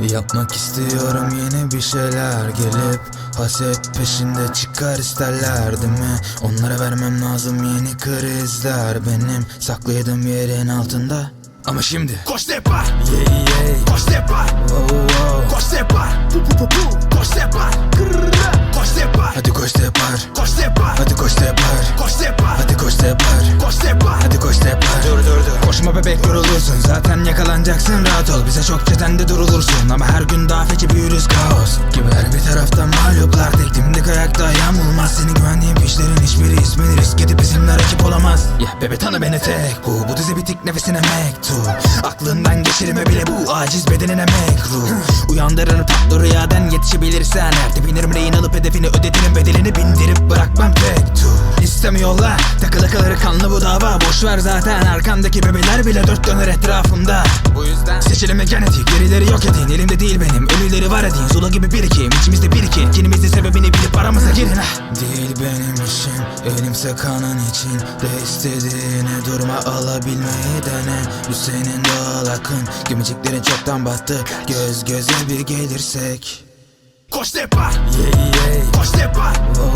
Yapmak istiyorum yeni bir şeyler. Gelip Haset peşinde çıkar isterler değil mi? Onlara vermem lazım yeni krizler. Benim sakladığım yerin altında. Ama şimdi Koş depar, Yeah yeah. Koş depar, wow, wow. koş depar, pu pu pu pu, koş depar, Kırrrra. koş depar, Hadi koş depar koş depar, Hadi koş depar, bebek yorulursun Zaten yakalanacaksın rahat ol. Bize çok çetende durulursun Ama her gün daha feci büyürüz kaos Gibi. Her bir tarafta mağluplar Tek dimdik ayakta ayağım olmaz Seni güvendiğim fişlerin hiçbiri ismini risk edip bizimle rakip olamaz. Ya bebe tanı beni tek bu Bu dizi bitik nefesine mektup Aklından geçirme bile bu Aciz bedenine mekruh Uyandırır tatlı rüyadan yetişebilirsen Eğer tepinirim rehin alıp hedefini ödediğinin bedelini bindirip bırakmam tek tu İstemiyorlar. Takılı kalır kanlı bu dava. Boş ver zaten arkamdaki bebeler bile dört döner etrafımda. Bu yüzden seçilimi genetik gerileri yok edin. Elimde değil benim ölüleri var edin. Zula gibi birikim içimizde birikin Kendimizde sebebini bilip aramıza girin. Ha Değil benim işim elimse kanın için. De istediğini durma alabilmeyi dene. Bu senin doğal akın. Gemiciklerin çoktan battı. Göz göze bir gelirsek. Koş depar, Yeah yeah. Koş depar, wow,